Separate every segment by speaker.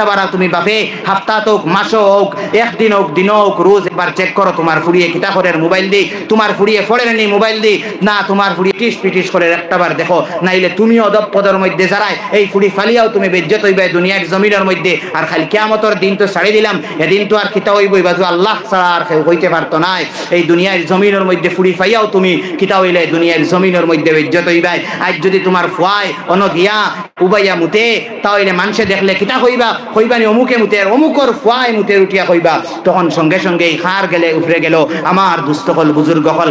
Speaker 1: একটা বার তুমি বাপে হাফতা হোক মাস হোক, একদিন হোক, দিন হোক, রোজ একবার চেক করো তোমার ফুড়িয়ে কিতা করে মোবাইল দি। তোমার ফুড়িয়ে ফোড়ে নি মোবাইল দি। না, তোমার ফুড়িয়ে টিস পিটিস করে একটা বার দেখো। নাইলে তুমি অদব পদর মধ্যে যারাই, এই ফুড়ি ফালিয়াও তুমি বেজ্জত হইবে দুনিয়ার জমিনের মধ্যে। আর খালি কেয়ামতর দিন তো ছাড়ি দিলাম, এদিন তো আর কিতা হইব বাজু আল্লাহ ছাড়া আর হইতে পারতো নাই। এই দুনিয়ার জমিনের মধ্যে ফুড়ি ফাইয়াও তুমি, কিতা হইলে দুনিয়ার জমিনের মধ্যে বেজ্জত হইবাই। আজ যদি তোমার ফুয়াই অনদিয়া উবাইয়া মুতে, তাহলে মানুষে দেখলে কিতা কইবা কইবানি অমুকে মুতে অমুকর ফুয়াই মুতে উঠিয়া কইবা তখন সঙ্গে সঙ্গে খার গেলে উফরে গেল আমার দুস্থ হল বুজুর্গ হল।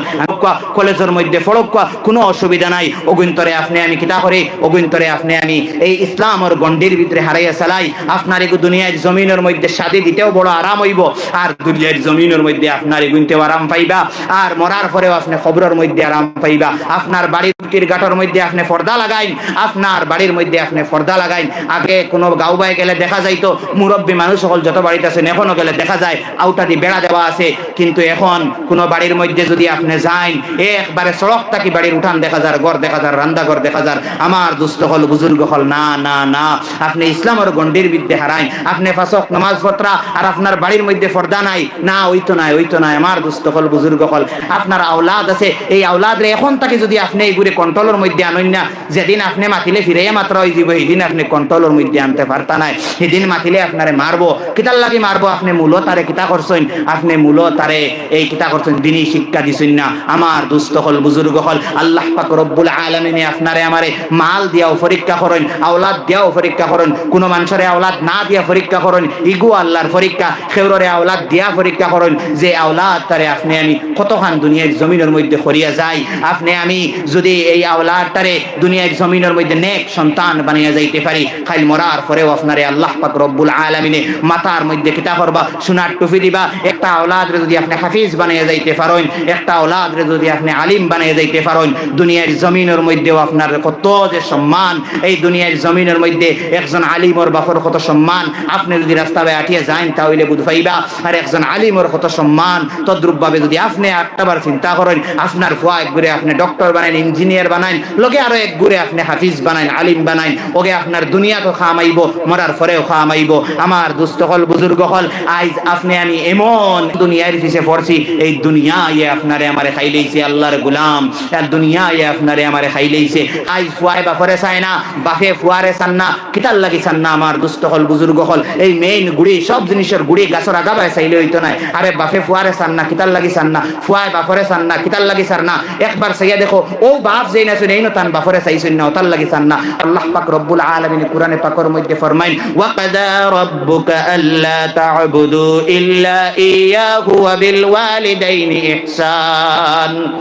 Speaker 1: কলেজের মধ্যে ফড়ক কোনো অসুবিধা নাই। অগুন্তরে আপনি আমি কিতা করি অগুন্তরে আপনি আমি এই ইসলামর গন্ডির ভিতরে হারাইয়া চালাই আপনার এগু দুনিয়ার জমিনের মধ্যে শাদি দিতেও বড় আরাম হইব। আর দুনিয়ার জমিনের মধ্যে আপনার এগুনতেও আরাম পাইবা। আর মরার পরেও আপনি খবরের মধ্যে আরাম পাইবা। আপনার বাড়ির গাঠর মধ্যে আপনি পর্দা লাগাইন। আপনার বাড়ির মধ্যে আপনি পর্দা লাগাইন। আগে কোনো গাঁও বাই গেলে দেখা যাইতো, মুরব্বী মানুষ সকল যত বাড়িতে আছেন, এখনও গেলে দেখা যায় আউটা দিয়ে বেড়া দেওয়া আছে। কিন্তু এখন কোনো বাড়ির মধ্যে যদি আপনি যাইন, একবারে সড়ক থাকি বাড়ির উঠান দেখা যার, ঘর দেখা যার রান্দা ঘর দেখা যার, আমার দুস্থ হল, বুজুর্গ হল, না না না। আপনি ইসলামের গন্ডির বিদ্যে হারাইন, আপনি ফাঁসক, নামাজ পত্রা আর আপনার বাড়ির মধ্যে পর্দা নাই, না, ওই তো নাই, ওই তো নাই, আমার দুস্থ হল, বুজুর্গ হল। আপনার আওলাদ আছে, এই আওলাদ রে এখন তাকে যদি আপনি এইগুলি কন্ট্রোলের মধ্যে আনেন যেদিন আপনি মাতিলে ফিরে মাত্র হয়ে যাব সেদিন আপনি কন্ট্রোলের মধ্যে আনতে পারতা নাই। সেদিন মাতিলে আপনারে মারবো। কিতার লাগি মারবো, আপনি মূল তারে কিতা করছেন? আপনি মূল তারে এই কিতা করছেন, দিনই শিক্ষা দিছেন না। আমার দুস্থ হল, বুজুর্গ হল, আল্লাহ পাক রব্বুল আলমিনে আপনারে আমারে মাল দিয়াও পরীক্ষা করেন, আওলাদ দিয়াও পরীক্ষা করেন। কোন মানুষের আওলাদ না দিয়া পরীক্ষা করেন, ইগু আল্লাহর পরীক্ষা খেউরে আওলাদ দিয়া পরীক্ষা করেন। যে আওলাদ তারে আপনি আমি কতখান দুনিয়ার জমিনের মধ্যে করিয়া যাই, আপনি আমি যদি এই আওলাদটারে দুনিয়ার জমিনের মধ্যে নেক সন্তান বানিয়ে যাইতে পারি, খাইল মরার পরেও আপনারে আল্লাহ পাক রব্বুল আলমিনে মাথার মধ্যে কিতা করবা, সোনার টুপি দিবা, একটা আওলাদ যদি আপনি হাফিজ বানিয়ে যাইতে পারেন, একটা আওলাদ যদি আপনি আলিম বানিয়ে যাইতে পারেন, দুনিয়ার জমিনের মধ্যেও আপনার কত যে সম্মান, এই দুনিয়ার জমিনের মধ্যে একজন আলিমর বাপর কত সম্মান, আপনি যদি রাস্তা বাই আটিয়ে যান তাহলে বুধ পাইবা, আর একজন আলিমর কত সম্মান, তদ্রুপভাবে যদি আপনি একটাবার চিন্তা করেন, আপনার ফুয়া এক ঘুরে আপনি ডক্টর বানাইন, ইঞ্জিনিয়ার বানাইন লোকে আরও এক ঘুরে আপনি হাফিজ বানাইন, আলিম বানাইন ওকে আপনার দুনিয়া তো খামাইব, মরার পরেও খামাইব। আমার দুস্থ হল, বুজুর্গ হল, আইজ আপনি আমি এমন দুনিয়ার পিছে পড়ছি, এই দুনিয়ায় আপনারে আমারে খাইলেইছে আল্লাহর গুলাম আর দুনিয়ায় আপনারে আমারে খাইলেইছে আইজ ফুয়ায় বাপরে চায় না, বাপে ফুয়ারে চান না কিতার লাগি চান না, আমার দুস্থ হল, বুজুর্গ হল, এই মেইন গুড়ি, সব জিনিসের গুড়ি গাছর আগাবায় চাইলে হইতো নাই। আরে বাপে ফুয়ারে চান না কিতার লাগি চান না, ফুয়ায় বাপরে চান না কিতার লাগি চান না। একবার চাইয়া দেখো, ও বাপ যেই না শুনে, এই না তান বাপরে চাইছেন না ওতার লাগি চান না। আল্লাহ পাক রব্বুল আলামিন কোরআনে পাকর মধ্যে ফরমাইন ওয়াকাদা وقضى ربك ألا تعبدوا إلا إياه وبالوالدين إحسان.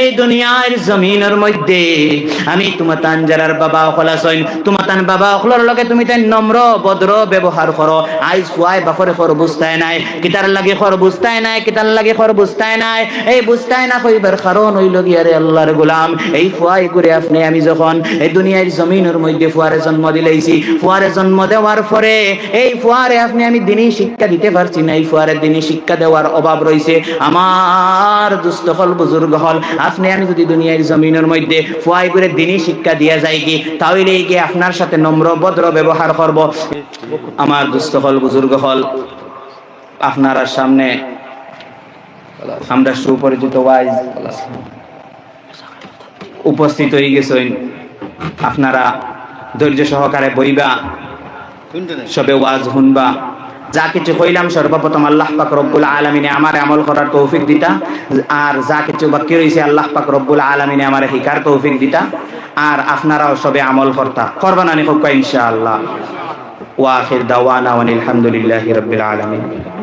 Speaker 1: এই দুনিয়ার জমিনের মধ্যে আমি তোমার তান যারার বাবা অকল আছেন তোমার তান বাবা অকলের লগে তুমি তাই নম্র, ভদ্র ব্যবহার করো। আই ফুয়াই বাপরে খর বুঝতাই নাই, কিতার লাগে খর বুঝতাই নাই, কিতার লাগে খর বুঝতাই নাই। এই বুঝতাই না কইবার কারণ হইল গিয়ারে আল্লাহর গোলাম? এই ফুয়াই করে আপনি, আমি যখন এই দুনিয়ার জমিনের মধ্যে ফুয়ারে জন্ম দিলেইছি, ফুয়ারে জন্ম দেওয়ার পরে এই ফুয়ারে আপনি, আমি দিনই শিক্ষা দিতে পারছি না, এই ফুয়ারে দিনই শিক্ষা দেওয়ার অভাব রয়েছে আমার দুস্থ হল বুজুর্গ হল, আপনি আমি যদি দুনিয়ার জমিনের মধ্যে ফুয়াই করে দিনই শিক্ষা দিয়া যায় কি তাহলে গিয়ে আপনার সাথে নম্র ভদ্র ব্যবহার করব? আমার দুস্থ হল, বুজুর্গ হল, আপনার সামনে আমরা সুপরিচিত ওয়াইজ উপস্থিত হয়ে গেছেন। আপনারা ধৈর্য সহকারে বইবা, সবে ওয়াজ শুনবা যা কিছু কইলাম সর্বপ্রথম আল্লাহ পাক রব্বুল আলমিনে আমার আমল করার তৌফিক দিতা। আর যা কিছু বাকি রয়েছে আল্লাহ পাক রব্বুল আলমিনে আমার শিকার তৌফিক দিতা। আর আপনারাও সবে আমল করতা। করবা না নি ইনশাআল্লাহ। ওয়াহির দাওয়ানা আলহামদুলিল্লাহ রবিল আলামিন।